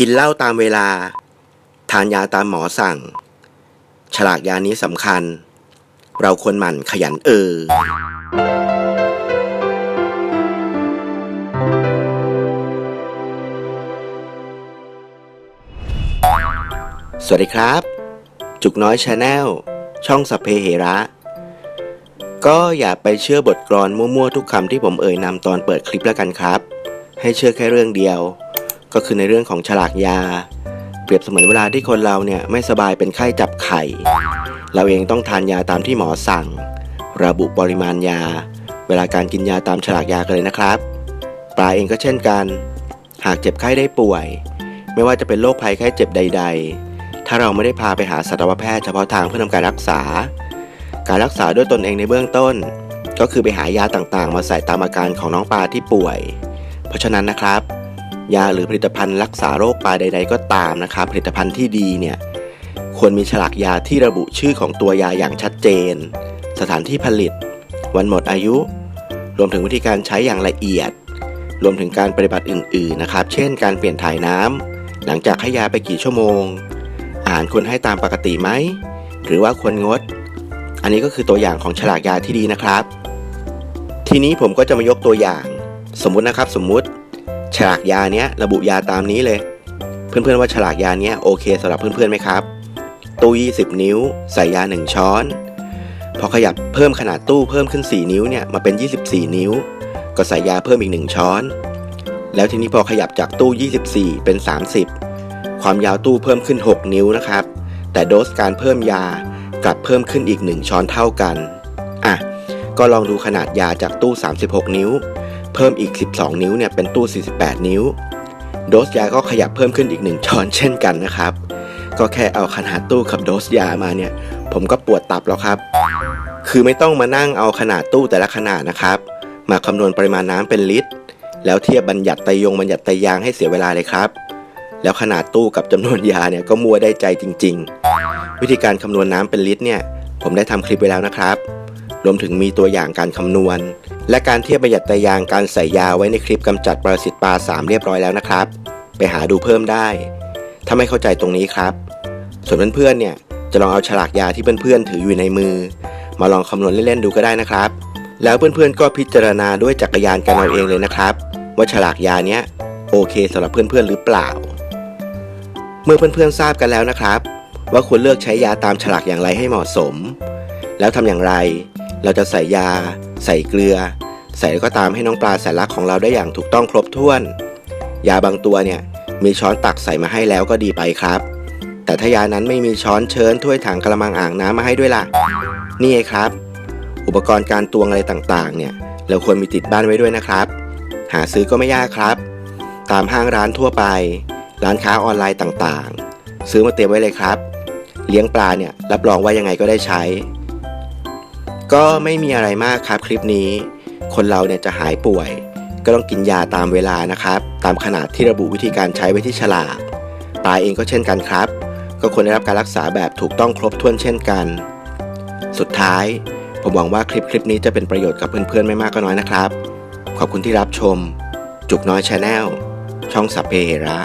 กินเหล้าตามเวลา ทานยาตามหมอสั่ง ฉลากยานี้สำคัญ เราควรหมั่นขยันเออ สวัสดีครับ จุกน้อยชาแนลช่องสัพเพเหระ ก็อย่าไปเชื่อบทกลอนมั่วๆทุกคำที่ผมเอ่ยนำตอนเปิดคลิปแล้วกันครับ ให้เชื่อแค่เรื่องเดียว ก็คือในเรื่องของฉลากยา เปรียบเสมือนเวลาที่คนเราเนี่ยไม่สบายเป็นไข้จับไข่ เราเองต้องทานยาตามที่หมอสั่ง ระบุปริมาณยา เวลาการกินยาตามฉลากยากันเลยนะครับ ปลาเองก็เช่นกัน หากเจ็บไข้ได้ป่วย ไม่ว่าจะเป็นโรคภัยไข้เจ็บใด ๆ ถ้าเราไม่ได้พาไปหาสัตวแพทย์เฉพาะทางเพื่อทำการรักษา การรักษาด้วยตนเองในเบื้องต้น ก็คือไปหายาต่างๆ มาใส่ตามอาการของน้องปลาที่ป่วย เพราะฉะนั้นนะครับ ยาหรือผลิตภัณฑ์รักษาโรคปลาใด ๆ ก็ตามนะครับผลิตภัณฑ์ที่ดีเนี่ยควรมีฉลากยาที่ระบุชื่อของตัวยาอย่างชัดเจน สถานที่ผลิต วันหมดอายุ รวมถึงวิธีการใช้อย่างละเอียด รวมถึงการปฏิบัติอื่น ๆ นะครับ เช่น การเปลี่ยนถ่ายน้ำหลังจากให้ยาไปกี่ชั่วโมงอาหารควรให้ตามปกติไหม หรือว่าควรงด อันนี้ก็คือตัวอย่างของฉลากยาที่ดีนะครับ ทีนี้ผมก็จะมายกตัวอย่าง สมมุตินะครับ สมมุติ ฉลากยาเนี้ยระบุยาตามนี้เลย เพื่อนๆว่าฉลากยาเนี้ยโอเคสำหรับเพื่อนๆไหมครับ ตู้ 20 นิ้ว ใส่ยา 1 ช้อน พอขยับเพิ่มขนาดตู้เพิ่มขึ้น 4 นิ้วเนี่ยมาเป็น 24 นิ้ว ก็ใส่ยาเพิ่มอีก 1 ช้อน แล้วทีนี้พอขยับจากตู้ 24 เป็น 30 ความยาวตู้เพิ่มขึ้น 6 นิ้วนะครับ แต่โดสการเพิ่มยากลับเพิ่มขึ้นอีก 1 ช้อนเท่ากันอะก็ลองดูขนาดยาจากตู้ 36 นิ้ว เพิ่มอีก 12 นิ้วเนี่ยเป็นตู้ 48 นิ้ว โดสยาก็ขยับเพิ่มขึ้นอีก 1 ช้อนเช่นกันนะครับ ก็แค่เอาขนาดตู้กับโดสยามาเนี่ย ผมก็ปวดตับแล้วครับ คือไม่ต้องมานั่งเอาขนาดตู้แต่ละขนาดนะครับ มาคำนวณปริมาณน้ำเป็นลิตร แล้วเทียบบัญญัติไตยงบัญญัติไตยางให้เสียเวลาเลยครับ แล้วขนาดตู้กับจำนวนยาเนี่ยก็มัวได้ใจจริง ๆ วิธีการคำนวณน้ำเป็นลิตรเนี่ย ผมได้ทำคลิปไว้แล้วนะครับ รวมถึงมีตัวอย่างการคำนวณ และการเทียบบัญญัติไตรยางการใส่ยาไว้ในคลิปกำจัดปรสิตปลา3 เรียบร้อยแล้วนะครับ ไปหาดูเพิ่มได้ ถ้าไม่เข้าใจตรงนี้ครับ ส่วนเพื่อนๆเนี่ยจะลองเอาฉลากยาที่เพื่อนๆถืออยู่ในมือ มาลองคำนวณเล่นๆดูก็ได้นะครับ แล้วเพื่อนๆก็พิจารณาด้วยจักรยานกันเอาเองเลยนะครับ ว่าฉลากยาเนี้ยโอเคสำหรับเพื่อนๆหรือเปล่า เมื่อเพื่อนๆทราบกันแล้วนะครับ ว่าควรเลือกใช้ยาตามฉลากอย่างไรให้เหมาะสม แล้วทำอย่างไร เราจะใส่ยา ใส่เกลือ ใส่ก็ตามให้น้องปลาแสนรักของเราได้อย่างถูกต้องครบถ้วน ยาบางตัวเนี่ยมีช้อนตักใส่มาให้แล้วก็ดีไปครับ แต่ถ้ายานั้นไม่มีช้อนเชิญถ้วยถังกระมังอ่างน้ำมาให้ด้วยล่ะ นี่ไงครับ อุปกรณ์การตวงอะไรต่างๆ เนี่ยเราควรมีติดบ้านไว้ด้วยนะครับ หาซื้อก็ไม่ยากครับ ตามห้างร้านทั่วไป ร้านค้าออนไลน์ต่างๆ ซื้อมาเตรียมไว้เลยครับ เลี้ยงปลาเนี่ยรับรองว่ายังไงก็ได้ใช้ ก็ไม่มีอะไรมากครับคลิปนี้ คนเราเนี่ยจะหายป่วย ก็ต้องกินยาตามเวลานะครับ ตามขนาดที่ระบุวิธีการใช้ไว้ที่ฉลากปลาเองก็เช่นกันครับ ก็ควรได้รับการรักษาแบบถูกต้องครบถ้วนเช่นกัน สุดท้าย ผมหวังว่าคลิปคลิปนี้จะเป็นประโยชน์กับเพื่อนๆไม่มากก็น้อยนะครับ ขอบคุณที่รับชม จุกน้อยชาแนลช่องสัพเพเหระ